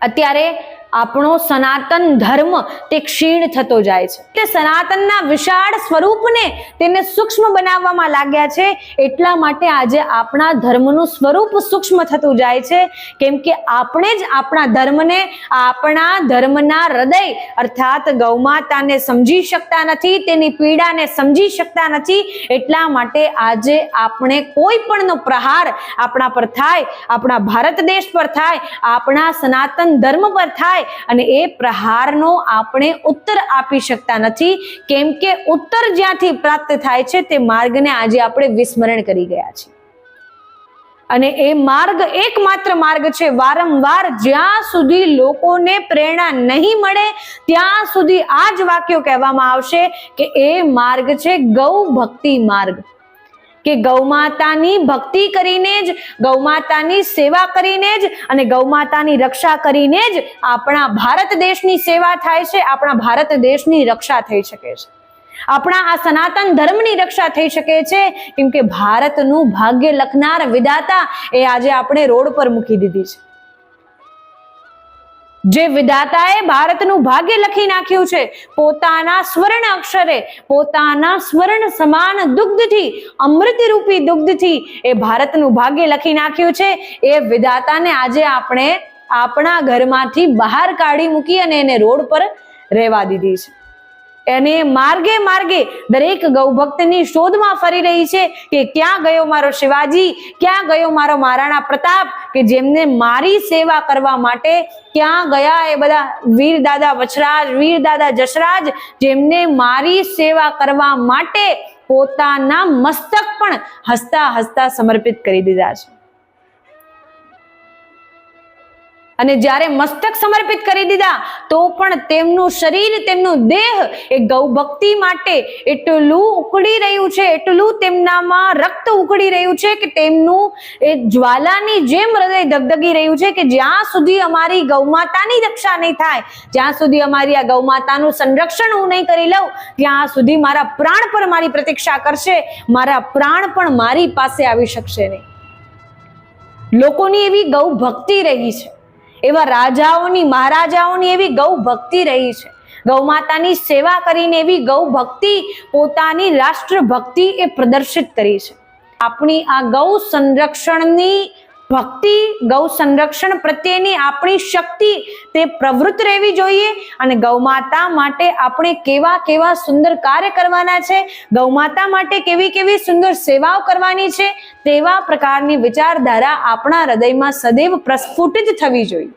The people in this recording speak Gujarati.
અત્યારે આપણો સનાતન ધર્મ તે ક્ષીણ થતો જાય છે. તે સનાતનના વિશાળ સ્વરૂપને તેને સૂક્ષ્મ બનાવવામાં લાગ્યા છે. એટલા માટે આજે આપણા ધર્મનું સ્વરૂપ સૂક્ષ્મ થતું જાય છે. કેમ કે આપણે જ આપણા ધર્મને આપણા ધર્મના હૃદય અર્થાત ગૌમાતાને સમજી શકતા નથી, તેની પીડાને સમજી શકતા નથી. એટલા માટે આજે આપણે કોઈ પણનો પ્રહાર આપણા પર થાય, આપણા ભારત દેશ પર થાય, આપણા સનાતન ધર્મ પર થાય અને એ પ્રહારનો આપણે ઉત્તર આપી શકતા નથી. કેમ કે ઉત્તર જ્યાંથી પ્રાપ્ત થાય છે તે માર્ગને આજે આપણે વિસ્મરણ કરી ગયા છીએ. અને એ માર્ગ એકમાત્ર માર્ગ છે. વારંવાર જ્યાં સુધી લોકોને પ્રેરણા નહીં મળે, ત્યાં સુધી આ જ વાક્યો કહેવામાં આવશે કે એ માર્ગ છે ગૌ ભક્તિ માર્ગ. કે ગૌમાતાની ભક્તિ કરીને જ ગૌમાતાની સેવા કરીને જ અને ગૌમાતાની રક્ષા કરીને જ આપણા ભારત દેશની સેવા થાય છે, આપણા ભારત દેશની રક્ષા થઈ શકે છે. આપણા આ સનાતન ધર્મની રક્ષા થઈ શકે છે કેમ કે ભારતનું ભાગ્ય લખનાર વિધાતા એ આજે આપણે રોડ પર મૂકી દીધી છે. જે વિધાતાએ ભારતનું ભાગ્ય લખી નાખ્યું છે, પોતાના સ્વર્ણ અક્ષરે, પોતાના સ્વર્ણ સમાન દુગ્ધથી, અમૃતરૂપી દુગ્ધથી એ ભારતનું ભાગ્ય લખી નાખ્યું છે. એ વિધાતાને આજે આપણે આપણા ઘરમાંથી બહાર કાઢી મૂકી અને એને રોડ પર રહેવા દીધી છે. અને માર્ગે માર્ગે દરેક ગૌભક્તની શોધમાં ફરી રહી છે કે ક્યાં ગયો મારો શિવાજી, ક્યાં ગયો મારો મહારાણા પ્રતાપ, કે જેમને મારી સેવા કરવા માટે ક્યાં ગયા એ બધા વીર દાદા વછરાજ વીર દાદા જશરાજ, જેમને મારી સેવા કરવા માટે પોતાના મસ્તક પણ હસતા હસતા સમર્પિત કરી દીધા છે. અને જ્યારે મસ્તક સમર્પિત કરી દીધા, તો પણ તેમનું શરીર, તેમનું દેહ એ ગૌભક્તિ માટે એટલું ઉકળી રહ્યું છે, એટલું તેમનામાં રક્ત ઉકળી રહ્યું છે કે તેમનું એ જ્વાલાની જેમ હૃદય ધગધગી રહ્યું છે કે જ્યાં સુધી અમારી ગૌમાતાની રક્ષા નહીં થાય, જ્યાં સુધી અમારી આ ગૌમાતાનું સંરક્ષણ હું નહીં કરી લઉં, ત્યાં સુધી મારા પ્રાણ પર મારી પ્રતીક્ષા કરશે, મારા પ્રાણ પણ મારી પાસે આવી શકશે નહીં. લોકોની એવી ગૌ ભક્તિ રહી છે. એવા રાજાઓની, મહારાજાઓની એવી ગૌ ભક્તિ રહી છે. ગૌ માતાની સેવા કરીને એવી ગૌ ભક્તિ પોતાની રાષ્ટ્ર ભક્તિ એ પ્રદર્શિત કરી છે. આપણી આ ગૌ સંરક્ષણની ભક્તિ, ગૌ સંરક્ષણ પ્રત્યેની આપણી શક્તિ તે પ્રવૃત્ત રહેવી જોઈએ અને ગૌમાતા માટે આપણે કેવા કેવા સુંદર કાર્ય કરવાના છે ગૌમાતા માટે કેવી કેવી સુંદર સેવાઓ કરવાની છે તેવા પ્રકારની વિચારધારા આપણા હૃદયમાં સદૈવ પ્રસ્ફુટિત થવી જોઈએ.